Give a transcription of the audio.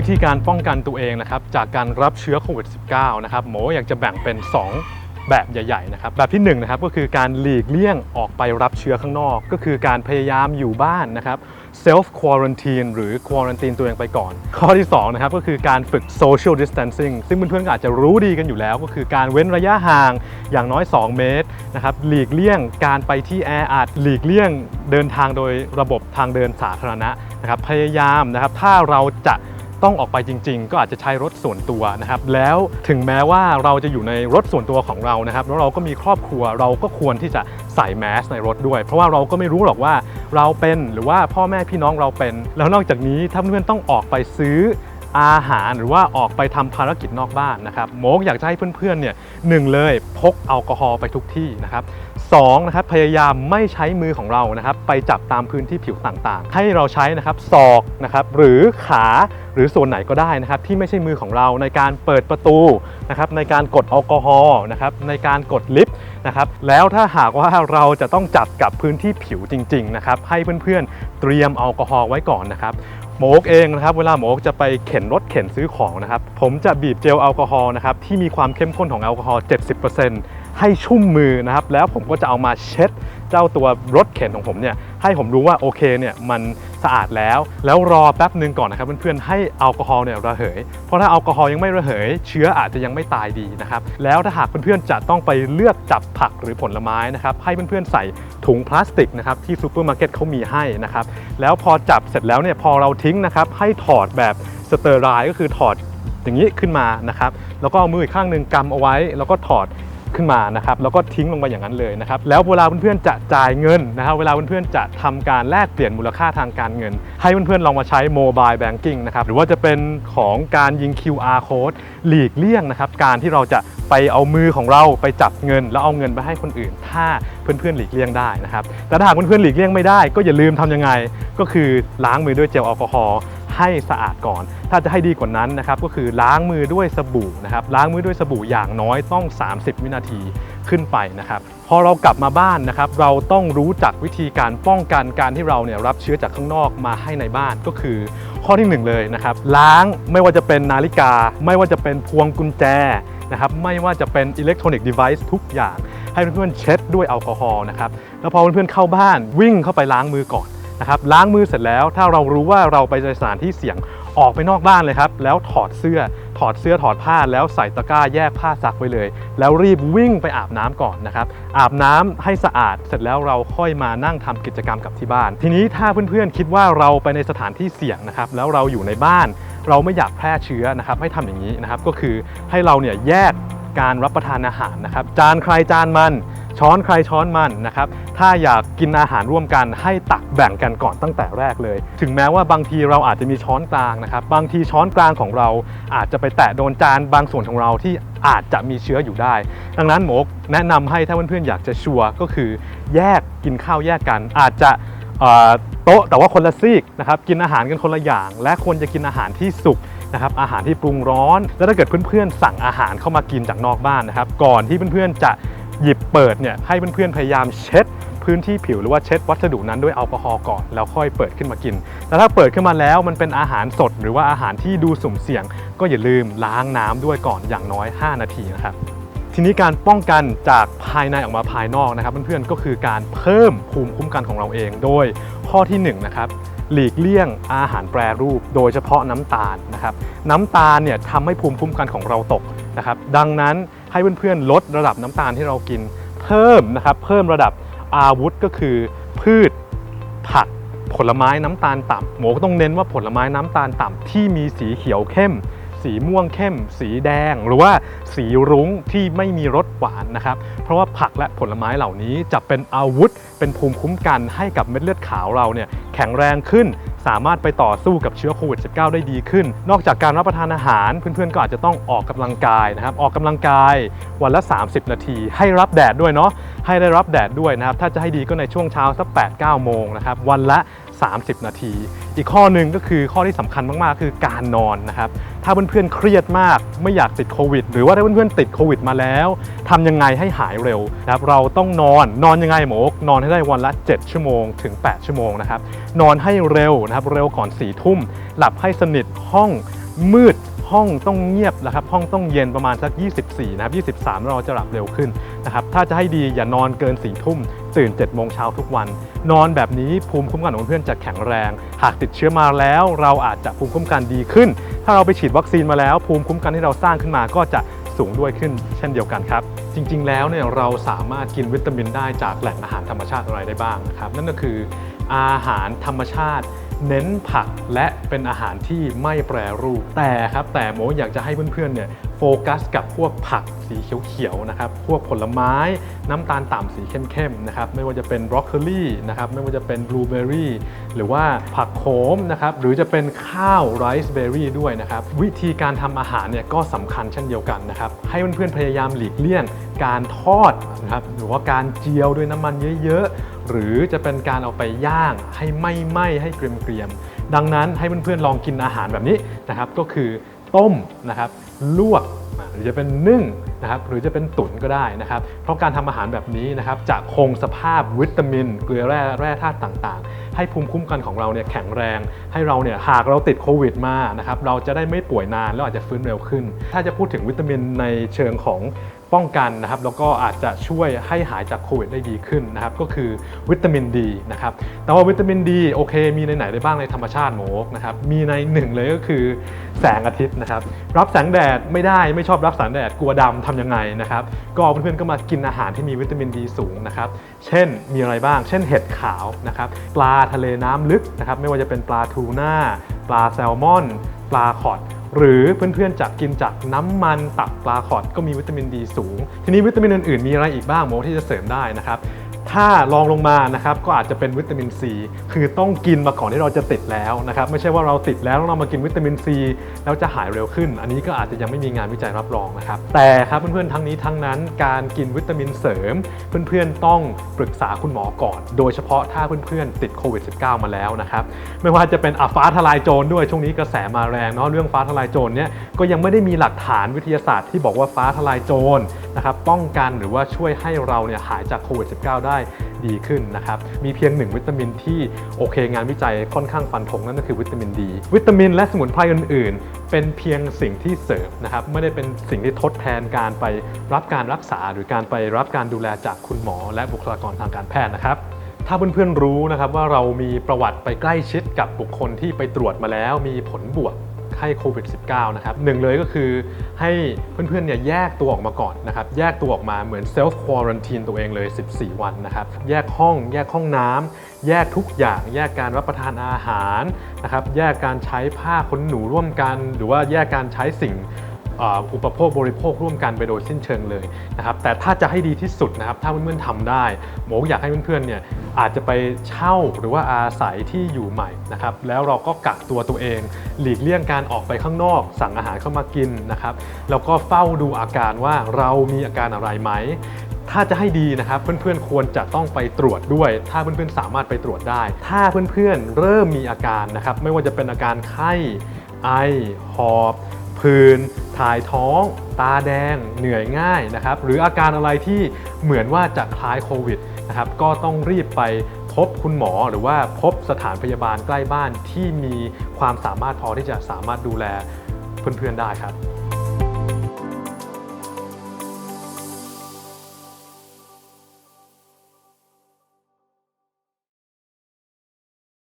วิธีการป้องกันตัวเองนะครับจากการรับเชื้อโควิด -19 นะครับหมออยากจะแบ่งเป็น 2 แบบใหญ่ๆนะครับแบบที่1นนะครับก็คือการหลีกเลี่ยงออกไปรับเชื้อข้างนอก ก็คือการพยายามอยู่บ้านนะครับ self quarantine หรือ quarantine ตัวเองไปก่อน ข้อที่2นะครับก็คือการฝึก social distancing ซึ่งเพื่อนๆก็อาจจะรู้ดีกันอยู่แล้ว ก็คือการเว้นระยะห่างอย่างน้อย 2 เมตรนะครับหลีกเลี่ยงการไปที่แออัดหลีกเลี่ยงเดินทางโดยระบบทางเดินสาธารณะนะครับพยายามนะครับถ้าเราจะ ต้องออกไปจริง ๆ ก็อาจจะใช้รถส่วนตัวนะครับ แล้วถึงแม้ว่าเราจะอยู่ในรถส่วนตัวของเรานะครับ แล้วเราก็มีครอบครัวเราก็ควรที่จะใส่แมสในรถด้วย เพราะว่าเราก็ไม่รู้หรอกว่าเราเป็นหรือว่าพ่อแม่พี่น้องเราเป็น แล้วนอกจากนี้ถ้าเพื่อนๆต้องออกไปซื้ออาหารหรือว่าออกไปทำภารกิจนอกบ้านนะครับโมกอยากจะให้เพื่อนๆเนี่ยหนึ่งเลยพกแอลกอฮอล์ไปทุกที่นะครับ สองนะครับพยายามไม่ใช้มือของเรานะครับไปจับตามพื้นที่ผิวต่างๆ ให้เราใช้นะครับศอกนะครับหรือขาหรือส่วนไหนก็ได้นะครับที่ไม่ใช่มือของเราในการเปิดประตูนะครับในการกดแอลกอฮอล์นะครับในการกดลิฟต์นะครับแล้วถ้าหากว่าเราจะต้องจับกับพื้นที่ผิวจริงๆนะครับให้เพื่อนๆเตรียมแอลกอฮอล์ไว้ก่อนนะครับหมกเองนะครับเวลาหมกจะไปเข็นรถเข็นซื้อของนะครับผมจะบีบเจลแอลกอฮอล์นะครับที่มีความเข้มข้นของแอลกอฮอล์70% ให้ชุ่มมือนะครับ แล้วผมก็จะเอามาเช็ดเจ้าตัวรถเข็นของผมเนี่ยให้ผมรู้ว่าโอเคเนี่ยมันสะอาดแล้ว แล้วรอแป๊บหนึ่งก่อนนะครับเพื่อนๆให้แอลกอฮอล์เนี่ยระเหย เพราะถ้าแอลกอฮอล์ยังไม่ระเหย เชื้ออาจจะยังไม่ตายดีนะครับแล้วถ้าหากเพื่อนๆจะต้องไปเลือกจับผักหรือผลไม้นะครับให้เพื่อนๆใส่ถุงพลาสติกนะครับที่ซูเปอร์มาร์เก็ตเขามีให้นะครับแล้วพอจับเสร็จแล้วเนี่ยพอเราทิ้งนะครับให้ถอดแบบสเตอร์ไรก็คือถอดอย่างนี้ขึ้นมานะครับ แล้วก็เอามืออีกข้างหนึ่งกำเอาไว้ แล้วก็ถอด ขึ้นมานะครับแล้วก็ทิ้งลงไปอย่างนั้นเลยนะครับแล้วเวลาเพื่อนๆจะจ่ายเงินนะครับเวลาเพื่อนๆจะทำการแลกเปลี่ยนมูลค่าทางการเงิน ให้เพื่อนๆลองมาใช้โมบายแบงกิ้งนะครับหรือว่าจะเป็นของการยิง QR code หลีกเลี่ยงนะครับการที่เราจะไปเอามือของเราไปจับเงิน แล้วเอาเงินไปให้คนอื่น ถ้าเพื่อนๆหลีกเลี่ยงได้นะครับแต่ถ้าหากเพื่อนๆหลีกเลี่ยงไม่ได้ ก็อย่าลืมทำยังไง ก็คือล้างมือด้วยเจลแอลกอฮอล์ ให้สะอาดก่อน ถ้าจะให้ดีกว่านั้นนะครับก็คือล้างมือด้วยสบู่นะครับล้างมือด้วยสบู่อย่างน้อยต้อง 30 วินาทีขึ้นไปนะครับพอเรากลับมาบ้านนะครับเราต้องรู้จักวิธีการป้องกันการที่เราเนี่ยรับเชื้อจากข้างนอกมาให้ในบ้านก็คือ ข้อที่หนึ่งเลยนะครับล้างไม่ว่าจะเป็นนาฬิกา ไม่ว่าจะเป็นพวงกุญแจนะครับไม่ว่าจะเป็นอิเล็กทรอนิกส์เดเวิ์ทุกอย่าง ให้เพื่อนๆเช็ดด้วยแอลกอฮอล์นะครับแล้วพอเพื่อนๆเข้าบ้านวิ่งเข้าไปล้างมือก่อน นะครับล้างมือเสร็จแล้ว ถ้าเรารู้ว่าเราไปในสถานที่เสี่ยงออกไปนอกบ้านเลยครับ แล้วถอดเสื้อถอดเสื้อถอดผ้าแล้วใส่ตะกร้าแยกผ้าซักไว้เลย แล้วรีบวิ่งไปอาบน้ำก่อนนะครับ อาบน้ำให้สะอาดเสร็จแล้วเราค่อยมานั่งทำกิจกรรมกับที่บ้าน ทีนี้ถ้าเพื่อนๆคิดว่าเราไปในสถานที่เสี่ยงนะครับ แล้วเราอยู่ในบ้าน เราไม่อยากแพร่เชื้อนะครับ ให้ทำอย่างนี้นะครับ ก็คือให้เราเนี่ยแยกการรับประทานอาหารนะครับ จานใครจานมัน ช้อนใครช้อนมันนะครับ ถ้าอยากกินอาหารร่วมกันให้ตักแบ่งกันก่อนตั้งแต่แรกเลย ถึงแม้ว่าบางทีเราอาจจะมีช้อนกลางนะครับ บางทีช้อนกลางของเราอาจจะไปแตะโดนจานบางส่วนของเราที่อาจจะมีเชื้ออยู่ได้ ดังนั้นหมกแนะนำให้ถ้าเพื่อนๆอยากจะชัวร์ก็คือ แยกกินข้าวแยกกัน อาจจะโต๊ะแต่ว่าคนละซีกนะครับกินอาหารกันคนละอย่าง และควรจะกินอาหารที่สุกนะครับอาหารที่ปรุงร้อน แล้วถ้าเกิดเพื่อนๆสั่งอาหารเข้ามากินจากนอกบ้านนะครับ ก่อนที่เพื่อนๆจะ หยิบเปิดเนี่ยให้เพื่อนๆพยายามเช็ดพื้นที่ผิวหรือว่าเช็ดวัสดุนั้นด้วยแอลกอฮอล์ก่อนแล้วค่อยเปิดขึ้นมากิน แล้วถ้าเปิดขึ้นมาแล้วมันเป็นอาหารสด หรือว่าอาหารที่ดูสุ่มเสี่ยง ก็อย่าลืมล้างน้ำด้วยก่อนอย่างน้อย 5 นาทีนะครับทีนี้การป้องกันจากภายในออกมาภายนอกนะครับ เพื่อนๆก็คือการเพิ่มภูมิคุ้มกันของเราเอง โดยข้อที่1นงนะครับหลีกเลี่ยงอาหารแปรรูป โดยเฉพาะน้ำตาลนะครับน้ำตาลเนี่ยทำให้ภูมิคุ้มกันของเราตก นะครับดังนั้นให้เพื่อนๆลดระดับน้ำตาลที่เรากิน เพิ่มนะครับเพิ่มระดับอาวุธก็คือพืชผักผลไม้น้ำตาลต่ำหมูก็ต้องเน้นว่าผลไม้น้ำตาลต่ำที่มีสีเขียวเข้ม สีม่วงเข้ม สีแดง หรือว่าสีรุ้งที่ไม่มีรสหวานนะครับ เพราะว่าผักและผลไม้เหล่านี้จะเป็นอาวุธ เป็นภูมิคุ้มกันให้กับเม็ดเลือดขาวเราเนี่ยแข็งแรงขึ้น สามารถไปต่อสู้กับเชื้อโควิด -19 ได้ดีขึ้น นอกจากการรับประทานอาหาร เพื่อนๆ ก็อาจจะต้องออกกำลังกายนะครับ ออกกำลังกายวันละ 30 นาที ให้รับแดดด้วยเนาะให้ได้รับแดดด้วยนะครับ ถ้าจะให้ดีก็ในช่วงเช้าสัก8-9 โมงนะครับวันละ 30 นาที อีกข้อหนึ่งก็คือข้อที่สำคัญมากๆ คือการนอนนะครับ ถ้าเพื่อนๆเครียดมาก ไม่อยากติดโควิด หรือว่าถ้าเพื่อนๆติดโควิดมาแล้วทำยังไงให้หายเร็วนะครับเราต้องนอนนอนยังไงหมอกนอนให้ได้วันละ 7 ชั่วโมงถึง 8 ชั่วโมงนะครับนอนให้เร็วนะครับเร็วก่อน4ี่ทุ่มหลับให้สนิทห้องมืด ห้องต้องเงียบนะครับห้องต้องเย็นประมาณสัก 24นะครับ23 เราจะหลับเร็วขึ้นนะครับถ้าจะให้ดีอย่านอนเกิน4ทุ่มตื่น7โมงเช้าทุกวัน นอนแบบนี้ภูมิคุ้มกันของเพื่อนจะแข็งแรง หากติดเชื้อมาแล้ว เราอาจจะภูมิคุ้มกันดีขึ้น ถ้าเราไปฉีดวัคซีนมาแล้ว ภูมิคุ้มกันที่เราสร้างขึ้นมาก็จะสูงด้วยขึ้นเช่นเดียวกันครับ จริง ๆ แล้วเนี่ยเราสามารถกินวิตามินได้จากแหล่งอาหารธรรมชาติอะไรได้บ้างนะครับนั่นก็คืออาหารธรรมชาติ เน้นผักและเป็นอาหารที่ไม่แปรรูปแต่ครับแต่โมอยากจะให้เพื่อนๆเนี่ย โฟกัสกับพวกผักสีเขียวๆนะครับ พวกผลไม้น้ำตาลต่ำสีเข้มๆนะครับ ไม่ว่าจะเป็นบรอกโคลีนะครับ ไม่ว่าจะเป็นบลูเบอร์รี่หรือว่าผักโขมนะครับ หรือจะเป็นข้าวไรซ์เบอร์รี่ด้วยนะครับ วิธีการทำอาหารเนี่ยก็สำคัญเช่นเดียวกันนะครับ ให้เพื่อนๆพยายามหลีกเลี่ยงการทอดนะครับ หรือว่าการเจียวด้วยน้ำมันเยอะๆ หรือจะเป็นการเอาไปย่างให้ไม่ไหม้ให้เกรียมๆ ดังนั้นให้เพื่อนๆลองกินอาหารแบบนี้นะครับ ก็คือ ต้มนะครับลวกหรือจะเป็นนึ่งนะครับหรือจะเป็นตุ๋นก็ได้นะครับ เพราะการทำอาหารแบบนี้นะครับจะคงสภาพวิตามิน เกลือแร่แร่ธาตุต่างๆ ให้ภูมิคุ้มกันของเราเนี่ยแข็งแรง ให้เราเนี่ยหากเราติดโควิดมานะครับเราจะได้ไม่ป่วยนานแล้วอาจจะฟื้นเร็วขึ้น ถ้าจะพูดถึงวิตามินในเชิงของ ป้องกันนะครับแล้วก็อาจจะช่วยให้หายจากโควิดได้ดีขึ้นนะครับก็คือวิตามินดีนะครับแต่ว่าวิตามินดีโอเค มีในไหนได้บ้างในธรรมชาติโหมกนะครับมีในหนึ่งเลยก็คือแสงอาทิตย์นะครับรับแสงแดดไม่ได้ไม่ชอบรับแสงแดดกลัวดำทำยังไงนะครับก็เพื่อนๆก็มากินอาหารที่มีวิตามินดีสูงนะครับเช่นมีอะไรบ้าง เช่นเห็ดขาวนะครับปลาทะเลน้ำลึกนะครับไม่ว่าจะเป็นปลาทูน่าปลาแซลมอน ปลาคอด หรือเพื่อนๆจากกินจากน้ำมันตับปลาขอดก็มีวิตามินดีสูง ทีนี้วิตามินอื่นๆมีอะไรอีกบ้างโมที่จะเสริมได้นะครับ ถ้าลองลงมานะครับก็อาจจะเป็นวิตามินซีคือต้องกินมาก่อนที่เราจะติดแล้วนะครับไม่ใช่ว่าเราติดแล้วเรามากินวิตามินซีแล้วจะหายเร็วขึ้น อันนี้ก็อาจจะยังไม่มีงานวิจัยรับรองนะครับ แต่ครับเพื่อนๆทั้งนี้ทั้งนั้นการกินวิตามินเสริม เพื่อนๆต้องปรึกษาคุณหมอก่อน โดยเฉพาะถ้าเพื่อนๆติดโควิด -19 มาแล้วนะครับไม่ว่าจะเป็นอฟ้าทลายโจรด้วยช่วงนี้กระแสมาแรงเนาะเรื่องฟ้าทลายโจรเนี่ยก็ยังไม่ได้มีหลักฐานวิทยาศาสตร์ที่บอกว่าฟ้าทลายโจรนะครับป้องกันหรือว่าช่วยให้เราเนี่ยหายจากโควิด -19 ได้ดีขึ้นนะครับ มีเพียงหนึ่งวิตามินที่โอเคงานวิจัยค่อนข้างฟันธงนั่นก็คือวิตามินดี วิตามินและสมุนไพรอื่น ๆ เป็นเพียงสิ่งที่เสริมนะครับ ไม่ได้เป็นสิ่งที่ทดแทนการไปรับการรักษา หรือการไปรับการดูแลจากคุณหมอ และบุคลากรทางการแพทย์นะครับถ้าเพื่อนๆรู้นะครับว่าเรามีประวัติไปใกล้ชิดกับบุคคลที่ไปตรวจมาแล้วมีผลบวก ให้โควิด -19 นะครับหนึ่งเลยก็คือให้เพื่อนๆเนี่ยแยกตัวออกมาก่อนนะครับ แยกตัวออกมาเหมือนเซลฟ์ควอรันทีนตัวเองเลย 14 วันนะครับ แยกห้อง แยกห้องน้ำแยกทุกอย่าง แยกการรับประทานอาหารนะครับ แยกการใช้ผ้าขนหนูร่วมกัน หรือว่าแยกการใช้สิ่งอุปโภคบริโภคร่วมกันไปโดยสิ้นเชิงเลยนะครับแต่ถ้าจะให้ดีที่สุดนะครับถ้าเพื่อนๆทำได้ หมออยากให้เพื่อนๆเนี่ย อาจจะไปเช่าหรือว่าอาศัยที่อยู่ใหม่นะครับแล้วเราก็กักตัวตัวเอง หลีกเลี่ยงการออกไปข้างนอก สั่งอาหารเข้ามากินนะครับแล้วก็เฝ้าดูอาการว่าเรามีอาการอะไรไหมถ้าจะให้ดีนะครับ เพื่อนๆควรจะต้องไปตรวจด้วย ถ้าเพื่อนๆสามารถไปตรวจได้ ถ้าเพื่อนๆเริ่มมีอาการนะครับ ไม่ว่าจะเป็นอาการไข้ไอหอบผื่นถ่ายท้อง ตาแดง เหนื่อยง่ายนะครับ หรืออาการอะไรที่เหมือนว่าจะคล้ายโควิด นะครับก็ต้องรีบไปพบคุณหมอหรือว่าพบสถานพยาบาลใกล้บ้านที่มีความสามารถพอที่จะสามารถดูแลเพื่อนๆได้ครับ